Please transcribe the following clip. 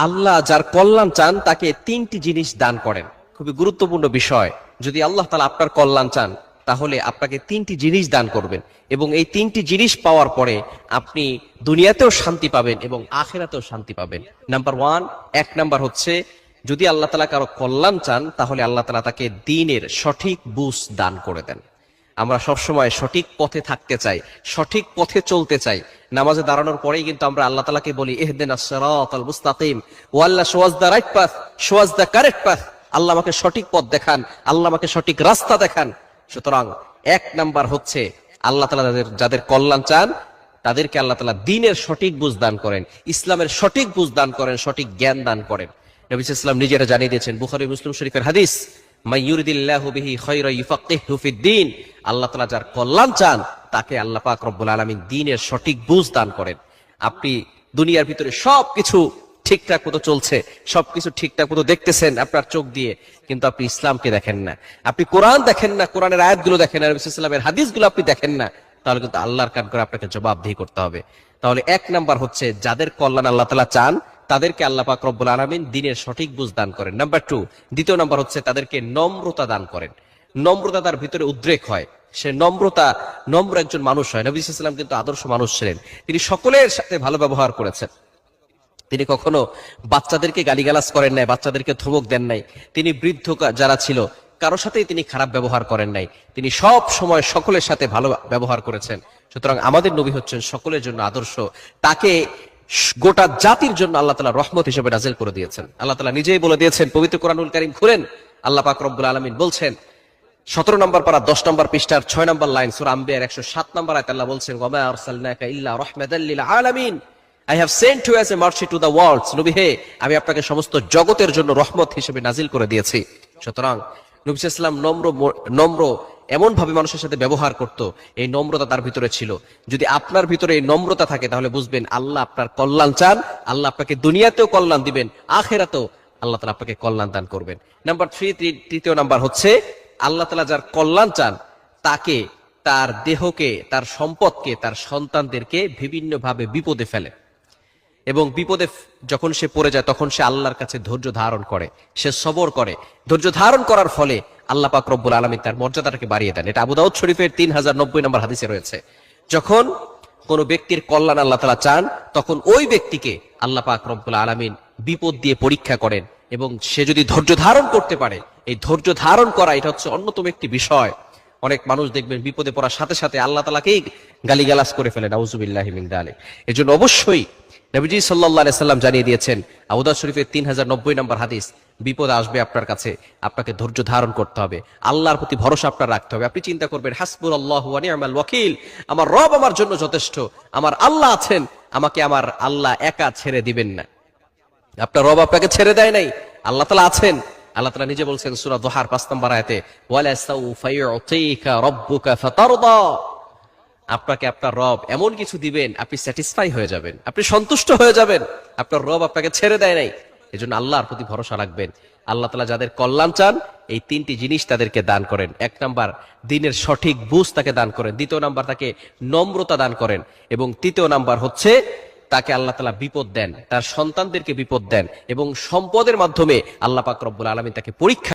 আল্লাহ যার কল্যাণ চান, তাকে তিনটি জিনিস দান করেন। খুবই গুরুত্বপূর্ণ বিষয়, যদি আল্লাহ তালা আপনার কল্যাণ চান, তাহলে আপনাকে তিনটি জিনিস দান করবেন এবং এই তিনটি জিনিস পাওয়ার পরে আপনি দুনিয়াতেও শান্তি পাবেন এবং আখেরাতেও শান্তি পাবেন। নাম্বার ওয়ান এক নাম্বার হচ্ছে, যদি আল্লাহ তালা কারও কল্যাণ চান, তাহলে আল্লাহ তালা তাকে দিনের সঠিক বুঝ দান করে দেন। আমরা সবসময় সঠিক পথে থাকতে চাই, সঠিক পথে চলতে চাই। নামাজে দাঁড়ানোর পরেই কিন্তু আমরা আল্লাহ তালাকে বলি এহদিন আল্লাহ show us the right path, show us the correct path. আল্লাহ আমাকে সঠিক পথ দেখান, আল্লাহ আমাকে সঠিক রাস্তা দেখান। সুতরাং এক নাম্বার হচ্ছে, আল্লাহ তালা যাদের যাদের কল্যাণ চান, তাদেরকে আল্লাহ তালা দিনের সঠিক বুঝ দান করেন, ইসলামের সঠিক বুঝ দান করেন, সঠিক জ্ঞান দান করেন। নবী ইসলাম নিজেরা জানিয়ে দিয়েছেন, বুখারী মুসলিম শরীফের হাদিস আল্লাহ তাআলা যার কল্যাণ চান, তাকে আল্লাহ পাক রব্বুল দ্বীনের সঠিক বুঝ দান করেন। আপনি দুনিয়ার ভিতরে সবকিছু ঠিকঠাক মতো চলছে, সবকিছু ঠিকঠাক মতো দেখতেছেন আপনার চোখ দিয়ে, কিন্তু আপনি ইসলামকে দেখেন না। আপনি কোরআন দেখেন না, কোরআনের আয়াতগুলো দেখেন না ইসলামের হাদিসগুলো আপনি দেখেন না, তাহলে কিন্তু আল্লাহর কান করে আপনাকে জবাবদিহি করতে হবে। তাহলে এক নাম্বার হচ্ছে, যাদের কল্যাণ আল্লাহ তাআলা চান তাদেরকে আল্লাহ পাক রব্বুল আলামিন দিনের সঠিক বুঝ দান করেন। নাম্বার টু দ্বিতীয় নাম্বার হচ্ছে তাদেরকে নম্রতা দান করেন। নম্রতা তার ভিতরে উদ্রেক হয়। সে নম্রতা, নম্র একজন মানুষ হয়। নবী ইসলাম কিন্তু আদর্শ মানুষ ছিলেন। তিনি সকলের সাথে ভালো ব্যবহার করেছেন। তিনি কখনো বাচ্চাদেরকে গালিগালাজ করেন নাই, বাচ্চাদেরকে ধমক দেন নাই। তিনি বৃদ্ধ যারা ছিল, কারোর সাথেই তিনি খারাপ ব্যবহার করেন নাই। তিনি সব সময় সকলের সাথে ভালো ব্যবহার করেছেন। সুতরাং আমাদের নবী হচ্ছেন সকলের জন্য আদর্শ। তাকে গোটা জাতির জন্য আল্লাহ তালা রহমত হিসেবে নাজেল করে দিয়েছেন। আল্লাহ তালা নিজেই বলে দিয়েছেন, পবিত্র কোরআনুল কারিম খুলেন। আল্লাহ পাক আলমিন বলছেন, সতেরো নম্বর পারা, দশ নম্বর পৃষ্ঠার ছয় নম্বর লাইন, সুর আম্বিয়ার একশো সাত নম্বর আয়াত আল্লাহ বলছেন ইল্লা রাহমাতাল লিল আলামিন। I have sent you as a mercy to the worlds নবী হে, আমি আপনাকে সমস্ত জগতের জন্য রহমত হিসেবে নাজিল করে দিয়েছি। সুতরাং নবী ইসলাম নম্র নম্র এমন ভাবে মানুষের সাথে ব্যবহার করত, এই নম্রতা তার ভিতরে ছিল। যদি আপনার ভিতরে এই নম্রতা থাকে, তাহলে বুঝবেন আল্লাহ আপনার কল্যাণ চান, আল্লাহ আপনাকে দুনিয়াতেও কল্যাণ দিবেন, আখেরাতেও আল্লাহ তালা আপনাকে কল্যাণ দান করবেন। নাম্বার থ্রি তৃতীয় নাম্বার হচ্ছে, আল্লাহ তালা যার কল্যাণ চান, তাকে, তার দেহকে, তার সম্পদকে, তার সন্তানদেরকে বিভিন্নভাবে বিপদে ফেলে। এবং বিপদে যখন সে পড়ে যায়, তখন সে আল্লাহর কাছে ধৈর্য ধারণ করে, সে সবর করে। ধৈর্য ধারণ করার ফলে আল্লাহ পাক রব্বুল আলমী তার মর্যাদাটাকে বাড়িয়ে দেন। এটা আবু দাউদ শরীফের তিন হাজার নব্বই নম্বর হাদিসে রয়েছে। যখন কোন ব্যক্তির কল্যাণ আল্লাহ তালা চান, তখন ওই ব্যক্তিকে আল্লাহ পাক রব্বুল আলমিন বিপদ দিয়ে পরীক্ষা করেন এবং সে যদি ধৈর্য ধারণ করতে পারে, এই ধৈর্য ধারণ করা এটা হচ্ছে অন্যতম একটি বিষয়। অনেক মানুষ দেখবেন বিপদে পড়ার সাথে সাথে আল্লাহ তালাকেই গালিগালাজ করে ফেলে নাউজুবিল্লাহ মিন দালিক। এজন্য অবশ্যই নবীজি সাল্লাহ সাল্লাম জানিয়ে দিয়েছেন আবুদা শরীফের তিন হাজার নব্বই নম্বর হাদিস, বিপদ আসবে আপনার কাছে, আপনাকে ধৈর্য ধারণ করতে হবে, আল্লাহর প্রতি ভরসা আপনার রাখতে হবে। আপনি চিন্তা করবেন হাসবুল আল্লাহ আমার ওয়াকিল, আমার রব আমার জন্য যথেষ্ট, আমার আল্লাহ আছেন, আমাকে আমার আল্লাহ একা ছেড়ে দিবেন না। আপনার রব আপনাকে ছেড়ে দেয় নাই, আল্লাহ তালা আছেন। আল্লাহ তালা নিজে বলছেন, সুরা দোহার পাঁচ নম্বর আয়াতে আপনাকে আপনার রব এমন কিছু দিবেন, আপনি স্যাটিসফাই হয়ে যাবেন। আপনি সন্তুষ্ট হয়ে যাবেন। আপনার রব আপনাকে ছেড়ে দেয় নাই। এই জন্য আল্লাহর প্রতি ভরসা রাখবেন। আল্লাহ তালা যাদের কল্যাণ চান, এই তিনটি জিনিস তাদেরকে দান করেন। এক নাম্বার, দিনের সঠিক বুঝ তাকে দান করেন। দ্বিতীয় নাম্বার, তাকে নম্রতা দান করেন। এবং তৃতীয় নাম্বার হচ্ছে, তাকে আল্লাহ তালা বিপদ দেন। তার সন্তানদেরকে বিপদ দেন। এবং সম্পদের মাধ্যমে আল্লাহ পাক রব্বুল আলমী তাকে পরীক্ষা